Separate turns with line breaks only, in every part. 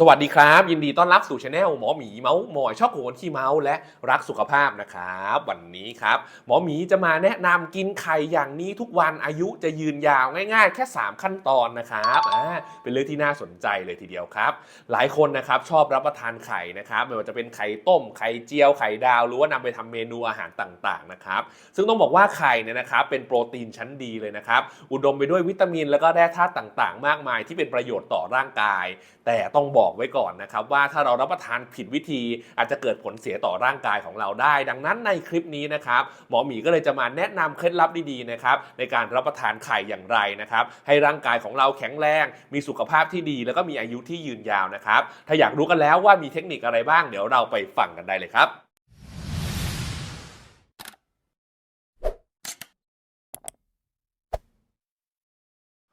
สวัสดีครับ ยินดีต้อนรับสู่ช anel หมอหมีเมาส์มอยชอบคนขี้เมาส์และรักสุขภาพนะครับ วันนี้ครับหมอหมีจะมาแนะนำกินไข่อย่างนี้ทุกวันอายุจะยืนยาวง่าย ๆ แค่ 3 ขั้นตอนนะครับอ่าเป็นเรื่องที่น่าสนใจเลยทีเดียวครับ หลายคนนะครับชอบรับประทานไข่นะครับไม่ว่าจะเป็นไข่ต้มไข่เจียวไข่ดาว หรือว่านำไปทำเมนูอาหารต่างๆนะครับซึ่งต้องบอกว่าไข่เนี่ยนะครับเป็นโปรตีนชั้นดีเลยนะครับอุดมไปด้วยวิตามิน แล้วก็แร่ธาตุต่างๆ มากมาย ที่เป็นประโยชน์ต่อร่างกาย แต่ต้องบอกไว้ก่อนนะครับว่าถ้าเรารับประทานผิดวิธี อาจจะเกิดผลเสียต่อร่างกายของเราได้ ดังนั้นในคลิปนี้นะครับหมอหมีก็เลยจะมาแนะนำเคล็ดลับดีๆนะครับในการรับประทานไข่อย่างไรนะครับให้ร่างกายของเราแข็งแรง มีสุขภาพที่ดี แล้วก็มีอายุที่ยืนยาวนะครับถ้าอยากรู้กันแล้วว่ามีเทคนิคอะไรบ้าง เดี๋ยวเราไปฟังกันได้เลยครับ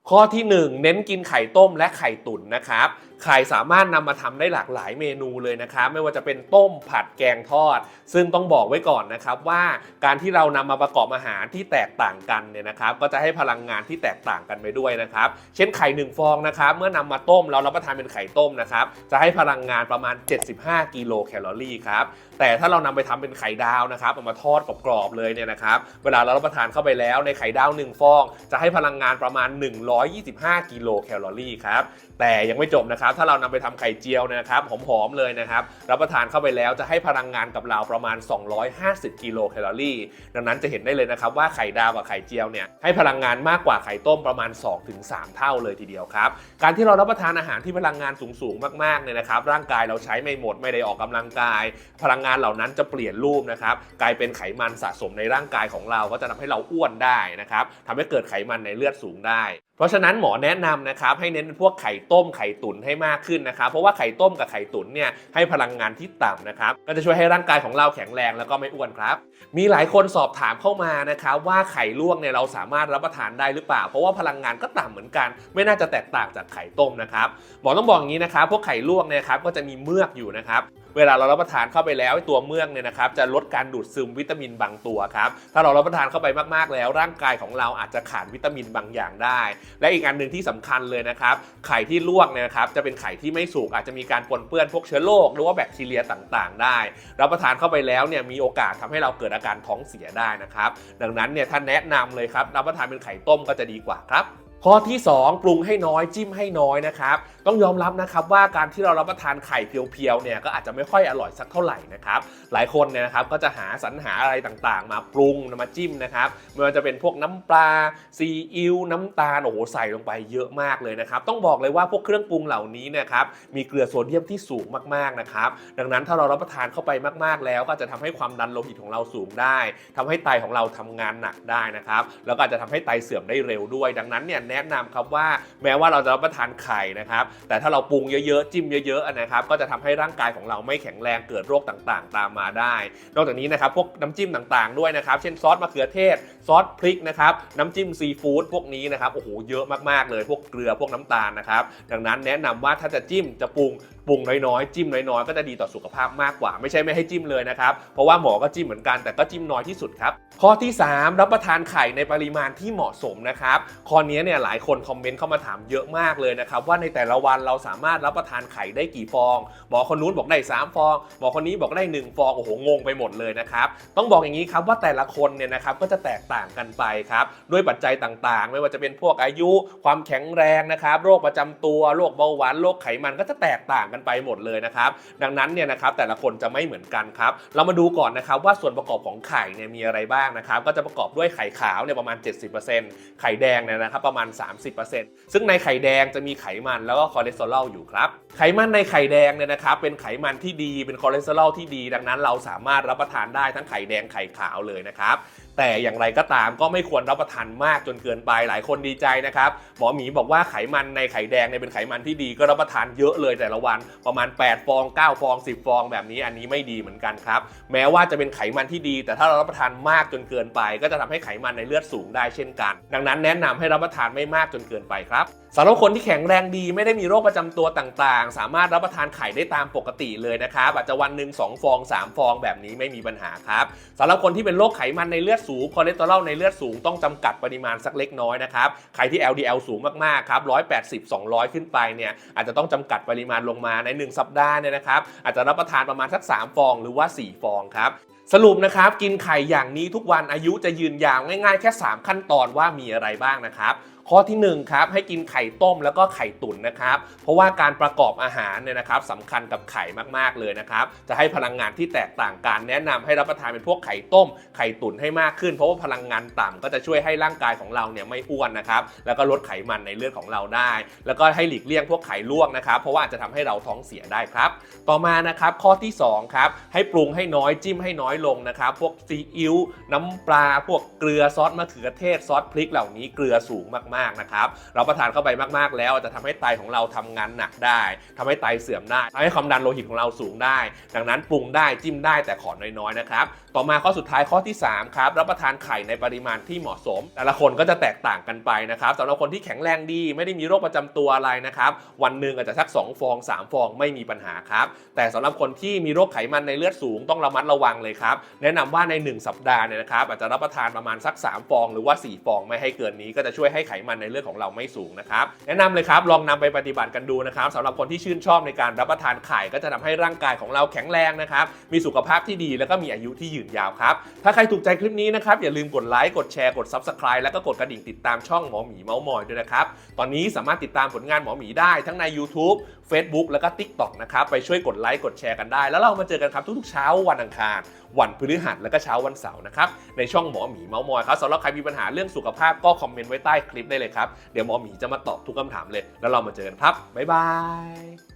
ข้อที่ 1 เน้นกินไข่ต้มและไข่ตุ๋นนะครับไข่สามารถนำมาทำได้หลากหลายเมนูเลยนะครับไม่ว่าจะเป็นต้มผัดแกงทอด ซึ่งต้องบอกไว้ก่อนนะครับว่าการที่เรานำมาประกอบอาหารที่แตกต่างกันเนี่ยนะครับ ก็จะให้พลังงานที่แตกต่างกันไปด้วยนะครับ เช่นไข่หนึ่งฟองนะครับ เมื่อนำมาต้มเรารับประทานเป็นไข่ต้มนะครับ จะให้พลังงานประมาณ 75 กิโลแคลอรี่ครับแต่ถ้าเรานำไปทำเป็นไข่ดาวนะครับเอามาทอดกรอบๆเลยเนี่ยนะครับ เวลาเรารับประทานเข้าไปแล้วในไข่ดาวหนึ่งฟอง จะให้พลังงานประมาณ125 กิโลแคลอรี่ครับ แต่ยังไม่จบนะครับ ถ้าเรานำไปทำไข่เจียวเนยนะครับ หอมๆเลยนะครับ รับประทานเข้าไปแล้วจะให้พลังงานกับเราประมาณ 250 กิโลแคลอรี่ ดังนั้นจะเห็นได้เลยนะครับว่าไข่ดาวกับไข่เจียวเนี่ยให้พลังงานมากกว่าไข่ต้มประมาณ 2-3 เท่าเลยทีเดียวครับ การที่เรารับประทานอาหารที่พลังงานสูงๆมากๆเนี่ยนะครับ ร่างกายเราใช้ไม่หมดไม่ได้ออกกำลังกาย พลังงานเหล่านั้นจะเปลี่ยนรูปนะครับกลายเป็นไขมันสะสมในร่างกายของเราก็จะทำให้เราอ้วนได้นะครับทำให้เกิดไขมันในเลือดสูงได้ เพราะฉะนั้นหมอแนะนำนะครับให้เน้นพวกไข่ต้มไข่ตุ๋นให้มากขึ้นนะครับ เพราะว่าไข่ต้มกับไข่ตุ๋นเนี่ยให้พลังงานที่ต่ำนะครับก็จะช่วยให้ร่างกายของเราแข็งแรงแล้วก็ไม่อ้วนครับ มีหลายคนสอบถามเข้ามานะครับว่าไข่ลวกเนี่ยเราสามารถรับประทานได้หรือเปล่า เพราะว่าพลังงานก็ต่ำเหมือนกัน ไม่น่าจะแตกต่างจากไข่ต้มนะครับหมอต้องบอกอย่างนี้นะครับพวกไข่ลวกเนี่ยครับก็จะมีเมือกอยู่นะครับ เวลาเรารับประทานเข้าไปแล้วตัวเมือกเนี่ยนะครับจะลดการดูดซึมวิตามินบางตัวครับถ้าเรารับประทานเข้าไปมากๆแล้ว ร่างกายของเราอาจจะขาดวิตามินบางอย่างได้ และอีกอันหนึ่งที่สำคัญเลยนะครับไข่ที่ลวกเนี่ยนะครับจะเป็นไข่ที่ไม่สุกอาจจะมีการปนเปื้อนพวกเชื้อโรคหรือว่าแบคทีเรียต่างๆ ได้ รับประทานเข้าไปแล้วเนี่ยมีโอกาสทำให้เราเกิดอาการท้องเสียได้นะครับ ดังนั้นเนี่ยท่านแนะนำเลยครับรับประทานเป็นไข่ต้มก็จะดีกว่าครับ ข้อที่ 2 ปรุงให้น้อยจิ้มให้น้อยนะครับต้องยอมรับนะครับว่าการที่เรารับประทานไข่เพียวๆเนี่ยก็อาจจะไม่ค่อยอร่อยสักเท่าไหร่นะครับหลายคนเนี่ยนะครับก็จะหาสรรหาอะไรต่างๆ มาปรุงมาจิ้มนะครับไม่ว่าจะเป็นพวกน้ำปลาซีอิ๊วน้ำตาลโอ้โหใส่ลงไปเยอะมากเลยนะครับต้องบอกเลยว่าพวกเครื่องปรุงเหล่านี้เนะครับมีเกลือโซเดียมที่สูงมากๆนะครับดังนั้นถ้าเรารับประทานเข้าไปมากๆแล้ว ก็จะทำให้ความดันโลหิตของเราสูงได้ทำให้ไตของเราทำงานหนักได้นะครับแล้วก็จจะทำให้ไตเสื่อมได้เร็วด้วย ดังนั้นเนี่ยแนะนำครับว่าแม้ว่าเราจะรับประทานไข่นะครับ แต่ถ้าเราปรุงเยอะๆ จิ้มเยอะๆนะครับ ก็จะทำให้ร่างกายของเราไม่แข็งแรงเกิดโรคต่างๆ ตามมาได้ นอกจากนี้นะครับพวกน้ำจิ้มต่างๆด้วยนะครับ เช่นซอสมะเขือเทศ ซอสพริกนะครับ น้ำจิ้มซีฟู้ดพวกนี้นะครับ โอ้โห เยอะมากๆเลย พวกเกลือ พวกน้ำตาลนะครับ ดังนั้นแนะนำว่าถ้าจะจิ้มจะปรุง ปรุงน้อยๆ จิ้มน้อยๆ ก็จะดีต่อสุขภาพมากกว่า ไม่ใช่ไม่ให้จิ้มเลยนะครับ เพราะว่าหมอก็จิ้มเหมือนกันแต่ก็จิ้มน้อยที่สุดครับ ข้อที่ 3 รับประทานไข่ในปริมาณที่เหมาะสมนะครับข้อนี้เนี่ยหลายคนคอมเมนต์เข้ามาถามเยอะมากเลยนะครับว่าในแต่ละวันเราสามารถรับประทานไข่ได้กี่ฟอง หมอคนนู้นบอกได้ 3 ฟอง หมอคนนี้บอกได้ 1 ฟองโอ้โหงงไปหมดเลยนะครับต้องบอกอย่างนี้ครับว่าแต่ละคนเนี่ยนะครับก็จะแตกต่างกันไปครับด้วยปัจจัยต่างๆ ไม่ว่าจะเป็นพวกอายุ ความแข็งแรงนะครับโรคประจำตัวโรคเบาหวานโรคไขมันก็จะแตกต่างกันไปหมดเลยนะครับ ดังนั้นเนี่ยนะครับแต่ละคนจะไม่เหมือนกันครับ เรามาดูก่อนนะครับว่าส่วนประกอบของไข่เนี่ยมีอะไรบ้างนะครับ ก็จะประกอบด้วยไข่ขาวเนี่ยประมาณ 70%ไข่แดงเนี่ยนะครับประมาณ 30%ซึ่งในไข่แดงจะมีไขมันแล้วก็คอเลสเตอรอลอยู่ครับ ไขมันในไข่แดงเนี่ยนะครับเป็นไขมันที่ดีเป็นคอเลสเตอรอลที่ดี ดังนั้นเราสามารถรับประทานได้ทั้งไข่แดงไข่ขาวเลยนะครับ แต่อย่างไรก็ตามก็ไม่ควรรับประทานมากจนเกินไปหลายคนดีใจนะครับหมอหมีบอกว่าไขมันในไข่แดงเนี่ยเป็นไขมันที่ดีก็รับประทานเยอะเลยแต่ละวันประมาณ 8 ฟอง 9 ฟอง 10 ฟองแบบนี้อันนี้ไม่ดีเหมือนกันครับ แม้ว่าจะเป็นไขมันที่ดี แต่ถ้าเรารับประทานมากจนเกินไป ก็จะทำให้ไขมันในเลือดสูงได้เช่นกัน ดังนั้นแนะนำให้รับประทานไม่มากจนเกินไปครับสำหรับคนที่แข็งแรงดีไม่ได้มีโรคประจำตัวต่างๆ สามารถรับประทานไข่ได้ตามปกติเลยนะครับอาจจะวันหนึ่ง2ฟอง 3 ฟองแบบนี้ไม่มีปัญหาครับสำหรับคนที่เป็นโรคไขมันในเลือดสูงคอเลสเตอรอลในเลือดสูงต้องจำกัดปริมาณสักเล็กน้อยนะครับ ใครที่ LDL สูงมากๆครับ180 200 ขึ้นไปเนี่ยอาจจะต้องจำกัดปริมาณลงมาใน 1 สัปดาห์เนี่ยนะครับอาจจะรับประทานประมาณสัก 3 ฟองหรือว่า 4 ฟองครับสรุปนะครับ กินไข่อย่างนี้ทุกวันอายุจะยืนยาวง่ายๆ แค่ 3 ขั้นตอนว่ามีอะไรบ้างนะครับ ข้อที่ 1 ครับ ให้กินไข่ต้มแล้วก็ไข่ตุ๋นนะครับ เพราะว่าการประกอบอาหารเนี่ยนะครับสำคัญกับไข่มากๆเลยนะครับ จะให้พลังงานที่แตกต่างกันแนะนำให้รับประทานเป็นพวกไข่ต้ม ไข่ตุ๋นให้มากขึ้น เพราะว่าพลังงานต่ำก็จะช่วยให้ร่างกายของเราเนี่ยไม่อ้วนนะครับ แล้วก็ลดไขมันในเลือดของเราได้ แล้วก็ให้หลีกเลี่ยงพวกไข่ลวกนะครับ เพราะว่าอาจจะทำให้เราท้องเสียได้ครับ ต่อมานะครับข้อที่2ครับให้ปรุงให้น้อยจิ้มให้น้อยลงนะครับ พวกซีอิ๊วน้ำปลา พวกเกลือซอสมะเขือเทศซอสพริกเหล่านี้เกลือสูงมากๆนะครับรับประทานเข้าไปมากๆ แล้วจะทำให้ไตของเราทำงานหนักได้ทำให้ไตเสื่อมได้ทำให้ความดันโลหิตของเราสูงได้ ดังนั้นปรุงได้จิ้มได้แต่ขอน้อยๆนะครับต่อมาข้อสุดท้ายข้อที่3ครับรับประทานไข่ในปริมาณที่เหมาะสม แต่ละคนก็จะแตกต่างกันไปนะครับสำหรับคนที่แข็งแรงดี ไม่ได้มีโรคประจำตัวอะไรนะครับวันหนึ่งอาจจะสัก 2 ฟอง 3 ฟองไม่มีปัญหาครับแต่สำหรับคนที่มีโรคไขมันในเลือดสูงต้องระมัดระวังเลยครับแนะนำว่าใน 1 สัปดาห์เนี่ยนะครับอาจจะรับประทานประมาณสัก 3 ฟอง หรือว่า 4 ฟองไม่ให้เกินนี้ก็จะช่วยให้ไขมันในเลือดของเราไม่สูงนะครับแนะนำเลยครับลองนำไปปฏิบัติกันดูนะครับสำหรับคนที่ชื่นชอบในการรับประทานไข่ก็จะทำให้ร่างกายของเราแข็งแรงนะครับมีสุขภาพที่ดีแล้วก็มีอายุที่ยืนยาวครับถ้าใครถูกใจคลิปนี้นะครับอย่าลืมกดไลค์กดแชร์กด Subscribe แล้วก็กดกระดิ่งติดตามช่องหมอหมีเมาส์มอยด้วยนะครับตอนนี้สามารถติดตามผลงานหมอหมีได้ทั้งใน YouTube Facebook แล้วก็ TikTok นะครับไปช่วยกดไลค์กดแชร์กันได้ แล้วเรามาเจอกันครับทุกๆเช้าวันอังคาร วันพฤหัสแล้วก็เช้าวันเสาร์นะครับในช่องหมอหมีเมาส์มอยครับสำหรับใครมีปัญหาเรื่องสุขภาพก็คอมเมนต์ไว้ใต้คลิปได้เลยครับ เดี๋ยวหมอหมีจะมาตอบทุกคำถามเลย แล้วเรามาเจอกันครับ บ๊ายบาย